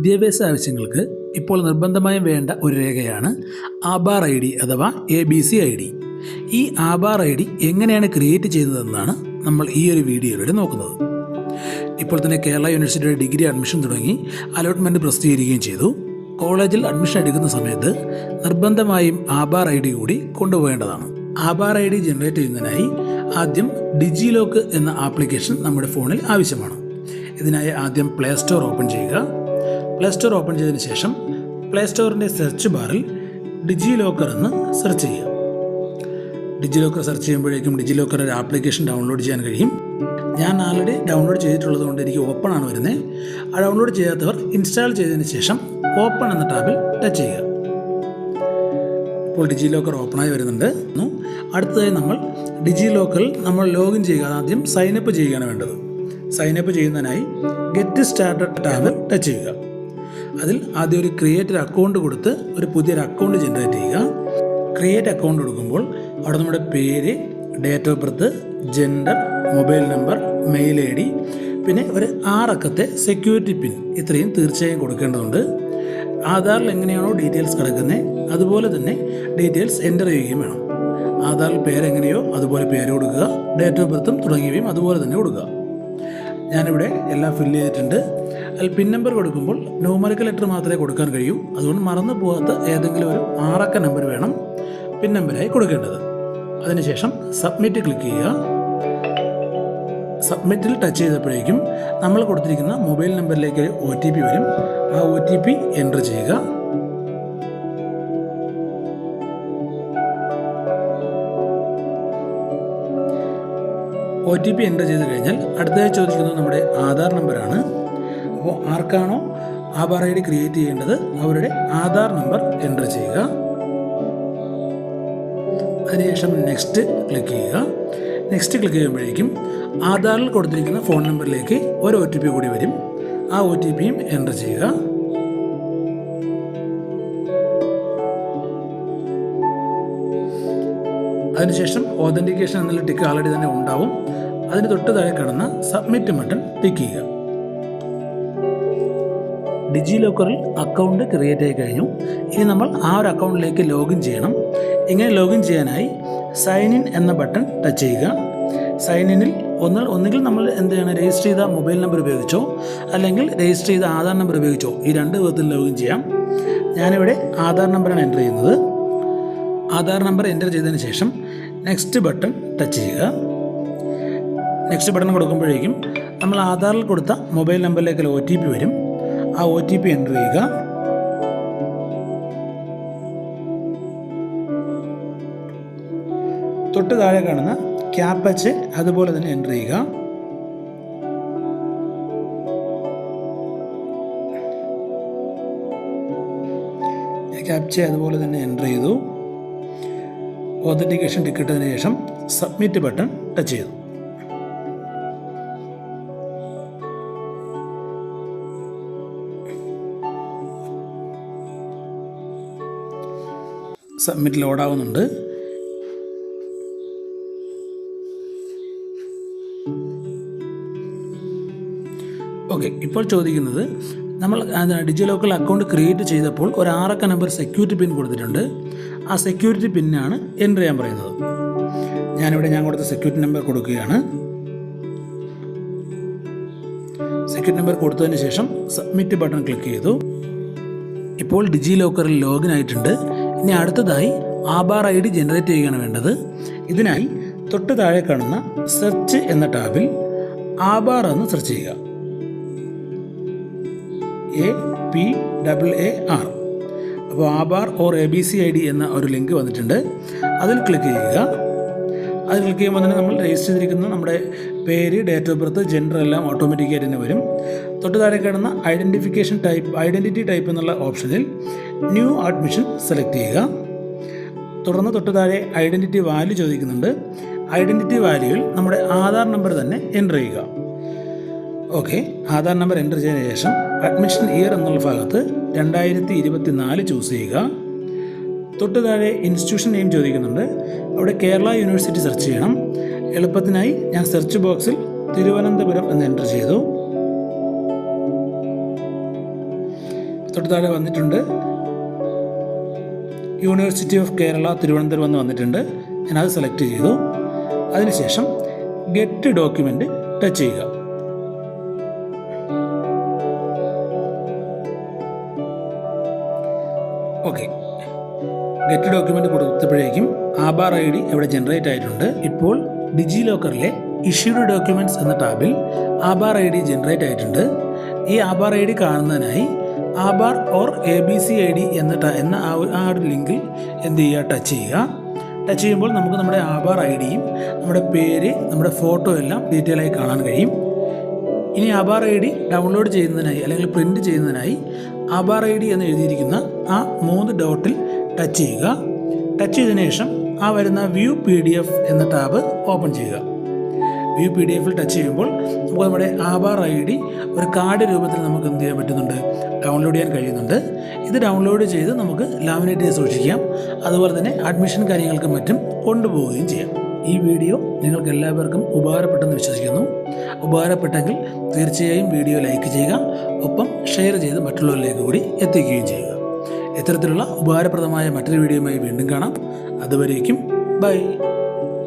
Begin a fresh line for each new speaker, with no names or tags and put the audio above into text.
വിദ്യാഭ്യാസ ആവശ്യങ്ങൾക്ക് ഇപ്പോൾ നിർബന്ധമായും വേണ്ട ഒരു രേഖയാണ് ആബാർ ഐ ഡി അഥവാ A B C I D. ഈ ആബാർ ഐ ഡി എങ്ങനെയാണ് ക്രിയേറ്റ് ചെയ്തതെന്നാണ് നമ്മൾ ഈ ഒരു വീഡിയോയിലൂടെ നോക്കുന്നത്. ഇപ്പോൾ തന്നെ കേരള യൂണിവേഴ്സിറ്റിയുടെ ഡിഗ്രി അഡ്മിഷൻ തുടങ്ങി അലോട്ട്മെന്റ് പ്രസിദ്ധീകരിക്കുകയും ചെയ്തു. കോളേജിൽ അഡ്മിഷൻ എടുക്കുന്ന സമയത്ത് നിർബന്ധമായും ആബാർ ഐ ഡി കൂടി കൊണ്ടുപോകേണ്ടതാണ്. ആബാർ ഐ ഡി ജനറേറ്റ് ചെയ്യുന്നതിനായി ആദ്യം ഡിജി ലോക്ക് എന്ന ആപ്ലിക്കേഷൻ നമ്മുടെ ഫോണിൽ ആവശ്യമാണ്. ഇതിനായി ആദ്യം പ്ലേ സ്റ്റോർ ഓപ്പൺ ചെയ്യുക. പ്ലേ സ്റ്റോർ ഓപ്പൺ ചെയ്തതിന് ശേഷം പ്ലേ സ്റ്റോറിന്റെ സെർച്ച് ബാറിൽ ഡിജി ലോക്കർ എന്ന് സെർച്ച് ചെയ്യുക. ഡിജി ലോക്കർ സെർച്ച് ചെയ്യുമ്പോഴേക്കും ഡിജി ലോക്കർ ഒരു ആപ്ലിക്കേഷൻ ഡൗൺലോഡ് ചെയ്യാൻ കഴിയും. ഞാൻ ആൾറെഡി ഡൗൺലോഡ് ചെയ്തിട്ടുള്ളത് കൊണ്ട് എനിക്ക് ഓപ്പൺ ആണ് വരുന്നത് ആ ഡൗൺലോഡ് ചെയ്യാത്തവർ ഇൻസ്റ്റാൾ ചെയ്തതിന് ശേഷം ഓപ്പൺ എന്ന ടാബിൽ ടച്ച് ചെയ്യുക. ഇപ്പോൾ ഡിജി ലോക്കർ ഓപ്പണായി വരുന്നുണ്ട്. അടുത്തതായി നമ്മൾ ഡിജി ലോക്കറിൽ നമ്മൾ ലോഗിൻ ചെയ്യുക. ആദ്യം സൈനപ്പ് ചെയ്യുകയാണ് വേണ്ടത്. സൈനപ്പ് ചെയ്യുന്നതിനായി ഗെറ്റ് സ്റ്റാർട്ടഡ് ടാബിൽ ടച്ച് ചെയ്യുക. അതിൽ ആദ്യം ഒരു ക്രിയേറ്റ് ഒരു അക്കൗണ്ട് കൊടുത്ത് ഒരു പുതിയൊരു അക്കൗണ്ട് ജനറേറ്റ് ചെയ്യുക. ക്രിയേറ്റ് അക്കൗണ്ട് കൊടുക്കുമ്പോൾ അവിടെ നമ്മുടെ പേര് date of birth gender mobile number mail I D പിന്നെ ഒരു ആറക്കത്തെ സെക്യൂരിറ്റി പിൻ ഇത്രയും തീർച്ചയായും കൊടുക്കേണ്ടതുണ്ട്. ആധാറിൽ എങ്ങനെയാണോ ഡീറ്റെയിൽസ് കിടക്കുന്നത് അതുപോലെ തന്നെ ഡീറ്റെയിൽസ് എന്റർ ചെയ്യുകയും വേണം. ആധാറിൽ പേരെങ്ങനെയോ അതുപോലെ പേര് കൊടുക്കുക ഡേറ്റ് ഓഫ് ബർത്തും തുടങ്ങിയവയും അതുപോലെ തന്നെ കൊടുക്കുക. ഞാനിവിടെ എല്ലാം ഫില്ല് ചെയ്തിട്ടുണ്ട്. പിൻ നമ്പർ കൊടുക്കുമ്പോൾ ന്യൂമറിക്കൽ ലെറ്റർ മാത്രമേ കൊടുക്കാൻ കഴിയൂ. അതുകൊണ്ട് മറന്നു പോകാത്ത ഏതെങ്കിലും ഒരു ആറക്ക നമ്പർ വേണം പിൻ നമ്പറായി കൊടുക്കേണ്ടത്. അതിനുശേഷം സബ്മിറ്റ് ക്ലിക്ക് ചെയ്യുക. സബ്മിറ്റിൽ ടച്ച് ചെയ്തപ്പോഴേക്കും നമ്മൾ കൊടുത്തിരിക്കുന്ന മൊബൈൽ നമ്പറിലേക്ക് ഒ ടി പി വരും. ആ ഒ ടി പി എന്റർ ചെയ്യുക. ഒ ടി പി എന്റർ ചെയ്ത് കഴിഞ്ഞാൽ അടുത്തതായി ചോദിക്കുന്നത് നമ്മുടെ ആധാർ നമ്പറാണ് ആർക്കാണോ ആധാർ ഐ ഡി ക്രിയേറ്റ് ചെയ്യേണ്ടത് അവരുടെ ആധാർ നമ്പർ എന്റർ ചെയ്യുക. അതിനുശേഷം നെക്സ്റ്റ് ക്ലിക്ക് ചെയ്യുക. നെക്സ്റ്റ് ക്ലിക്ക് ചെയ്യുമ്പോഴേക്കും ആധാറിൽ കൊടുത്തിരിക്കുന്ന ഫോൺ നമ്പറിലേക്ക് ഒരു ഒ ടി പി കൂടി വരും. ആ ഒ ടി പിയും എന്റർ ചെയ്യുക. അതിനുശേഷം ഓതന്റിക്കേഷൻ എന്നുള്ള ടിക്ക് ആൾറെഡി തന്നെ ഉണ്ടാവും. അതിന് തൊട്ട് താഴെ കിടന്ന സബ്മിറ്റ് ബട്ടൺ ടിക്ക് ചെയ്യുക. ഡിജി ലോക്കറിൽ അക്കൗണ്ട് ക്രിയേറ്റ് ആയി കഴിഞ്ഞു. ഇനി നമ്മൾ ആ ഒരു അക്കൗണ്ടിലേക്ക് ലോഗിൻ ചെയ്യണം. ഇങ്ങനെ ലോഗിൻ ചെയ്യാനായി സൈൻ ഇൻ എന്ന ബട്ടൺ ടച്ച് ചെയ്യുക. സൈൻ ഇനിൽ ഒന്ന് ഒന്നുകിൽ നമ്മൾ എന്ത് ചെയ്യണം? രജിസ്റ്റർ ചെയ്ത മൊബൈൽ നമ്പർ ഉപയോഗിച്ചോ അല്ലെങ്കിൽ രജിസ്റ്റർ ചെയ്ത ആധാർ നമ്പർ ഉപയോഗിച്ചോ ഈ രണ്ട് വിധത്തിൽ ലോഗിൻ ചെയ്യാം. ഞാനിവിടെ ആധാർ നമ്പറാണ് എന്റർ ചെയ്യുന്നത്. ആധാർ നമ്പർ എന്റർ ചെയ്തതിന് ശേഷം നെക്സ്റ്റ് ബട്ടൺ ടച്ച് ചെയ്യുക. നെക്സ്റ്റ് ബട്ടൺ കൊടുക്കുമ്പോഴേക്കും നമ്മൾ ആധാറിൽ കൊടുത്ത മൊബൈൽ നമ്പറിലേക്ക് ഒ ടി പി വരും. ആ ഒ ടി പി എന്റർ ചെയ്യുക. തൊട്ട് താഴെ കാണുന്ന ക്യാപ്പച്ച് അതുപോലെ തന്നെ എന്റർ ചെയ്യുക. ക്യാപ്ച അതുപോലെ തന്നെ എന്റർ ചെയ്തു. ഓതന്റിക്കേഷൻ ടിക്കറ്റ് ശേഷം സബ്മിറ്റ് ബട്ടൺ ടച്ച് ചെയ്തു. സബ്മിറ്റ് ലോഡാവുന്നുണ്ട്. ഓക്കെ ഇപ്പോൾ ചോദിക്കുന്നത് നമ്മൾ ഡിജി ലോക്കൽ അക്കൗണ്ട് ക്രിയേറ്റ് ചെയ്തപ്പോൾ ഒരു ആറക്ക നമ്പർ സെക്യൂരിറ്റി പിൻ കൊടുത്തിട്ടുണ്ട്. ആ സെക്യൂരിറ്റി പിന്നാണ് എന്റർ ചെയ്യാൻ പറയുന്നത്. ഞാനിവിടെ ഞാൻ കൊടുത്ത സെക്യൂരിറ്റി നമ്പർ കൊടുക്കുകയാണ്. സെക്യൂരിറ്റി നമ്പർ കൊടുത്തതിന് ശേഷം സബ്മിറ്റ് ബട്ടൺ ക്ലിക്ക് ചെയ്തു. ഇപ്പോൾ ഡിജി ലോക്കറിൽ ലോഗിൻ ആയിട്ടുണ്ട്. ഇനി അടുത്തതായി ആബാർ ഐ ഡി ജനറേറ്റ് ചെയ്യുകയാണ് വേണ്ടത്. ഇതിനായി തൊട്ട് താഴെ കാണുന്ന സെർച്ച് എന്ന ടാബിൽ ആബാർ എന്ന് സെർച്ച് ചെയ്യുക. A P double A R. അപ്പോൾ APAAR or A B C I D എന്ന ഒരു ലിങ്ക് വന്നിട്ടുണ്ട്. അതിൽ ക്ലിക്ക് ചെയ്യുക. അതിൽ ക്ലിക്ക് ചെയ്യുമ്പോൾ തന്നെ നമ്മൾ രജിസ്റ്റർ ചെയ്തിരിക്കുന്ന. നമ്മുടെ പേര് ഡേറ്റ് ഓഫ് ബർത്ത് ജെൻഡർ എല്ലാം ഓട്ടോമാറ്റിക്കായിട്ട് തന്നെ വരും. തൊട്ട് താഴെ കിടന്ന ഐഡന്റിഫിക്കേഷൻ ടൈപ്പ് ഐഡന്റിറ്റി ടൈപ്പ് എന്നുള്ള ഓപ്ഷനിൽ ന്യൂ അഡ്മിഷൻ സെലക്ട് ചെയ്യുക. തുടർന്ന് തൊട്ട് താഴെ ഐഡന്റിറ്റി വാല്യൂ ചോദിക്കുന്നുണ്ട്. ഐഡന്റിറ്റി വാല്യൂവിൽ നമ്മുടെ ആധാർ നമ്പർ തന്നെ എന്റർ ചെയ്യുക. ഓക്കെ ആധാർ നമ്പർ എന്റർ ചെയ്തതിന് ശേഷം അഡ്മിഷൻ ഇയർ എന്നുള്ള ഭാഗത്ത് രണ്ടായിരത്തി ഇരുപത്തി നാല് ചൂസ് ചെയ്യുക. തൊട്ട് താഴെ ഇൻസ്റ്റിറ്റ്യൂഷൻ നെയിം ചോദിക്കുന്നുണ്ട്. അവിടെ കേരള യൂണിവേഴ്സിറ്റി സെർച്ച് ചെയ്യണം. എളുപ്പത്തിനായി ഞാൻ സെർച്ച് ബോക്സിൽ തിരുവനന്തപുരം എന്ന് എന്റർ ചെയ്തു. തൊട്ട് താഴെ വന്നിട്ടുണ്ട്. യൂണിവേഴ്സിറ്റി ഓഫ് കേരള തിരുവനന്തപുരം എന്ന് വന്നിട്ടുണ്ട്. ഞാനത് സെലക്ട് ചെയ്തു. അതിനുശേഷം ഗെറ്റ് ഡോക്യുമെന്റ് ടച്ച് ചെയ്യുക. ഗെറ്റ് ഡോക്യുമെന്റ് കൊടുത്തപ്പോഴേക്കും ആധാർ ഐ ഡി ഇവിടെ ജനറേറ്റ് ആയിട്ടുണ്ട്. ഇപ്പോൾ ഡിജി ലോക്കറിലെ ഇഷ്യൂഡ് ഡോക്യുമെന്റ്സ് എന്ന ടാബിൽ ആധാർ ഐ ഡി ജനറേറ്റ് ആയിട്ടുണ്ട്. ഈ ആധാർ ഐ ഡി കാണുന്നതിനായി APAAR or A B C I D എന്ന എന്ന ആ ഒരു- ലിങ്കിൽ എന്ത് ചെയ്യുക? ടച്ച് ചെയ്യുക. ടച്ച് ചെയ്യുമ്പോൾ നമുക്ക് നമ്മുടെ ആബാർ ഐ ഡിയും നമ്മുടെ പേര് നമ്മുടെ ഫോട്ടോ എല്ലാം ഡീറ്റെയിൽ ആയി കാണാൻ കഴിയും. ഇനി ആബാർ ഐ ഡി ഡൗൺലോഡ് ചെയ്യുന്നതിനായി അല്ലെങ്കിൽ പ്രിന്റ് ചെയ്യുന്നതിനായി ആബാർ ഐ ഡി എന്ന് എഴുതിയിരിക്കുന്ന ആ മൂന്ന് ഡോട്ടിൽ ടച്ച് ചെയ്യുക. ടച്ച് ചെയ്തതിനു ശേഷം ആ വരുന്ന വ്യൂ പി ഡി എഫ് എന്ന ടാബ് ഓപ്പൺ ചെയ്യുക. വ്യൂ പി ഡി എഫിൽ ടച്ച് ചെയ്യുമ്പോൾ നമുക്ക് നമ്മുടെ ആധാർ ഐ ഡി ഒരു കാർഡ് രൂപത്തിൽ നമുക്ക് എന്ത് ചെയ്യാൻ പറ്റുന്നുണ്ട്? ഡൗൺലോഡ് ചെയ്യാൻ കഴിയുന്നുണ്ട്. ഇത് ഡൗൺലോഡ് ചെയ്ത് നമുക്ക് ലാമിനേറ്റ് ചെയ്ത് സൂക്ഷിക്കാം. അതുപോലെ തന്നെ അഡ്മിഷൻ കാര്യങ്ങൾക്കും മറ്റും കൊണ്ടുപോവുകയും ചെയ്യാം. ഈ വീഡിയോ നിങ്ങൾക്ക് എല്ലാവർക്കും ഉപകാരപ്പെട്ടെന്ന് വിശ്വസിക്കുന്നു. ഉപകാരപ്പെട്ടെങ്കിൽ തീർച്ചയായും വീഡിയോ ലൈക്ക് ചെയ്യുക. ഒപ്പം ഷെയർ ചെയ്ത് മറ്റുള്ളവരിലേക്ക് കൂടി എത്തിക്കുകയും ചെയ്യുക. ഇത്തരത്തിലുള്ള ഉപകാരപ്രദമായ മറ്റൊരു വീഡിയോയുമായി വീണ്ടും കാണാം. അതുവരേക്കും ബൈ.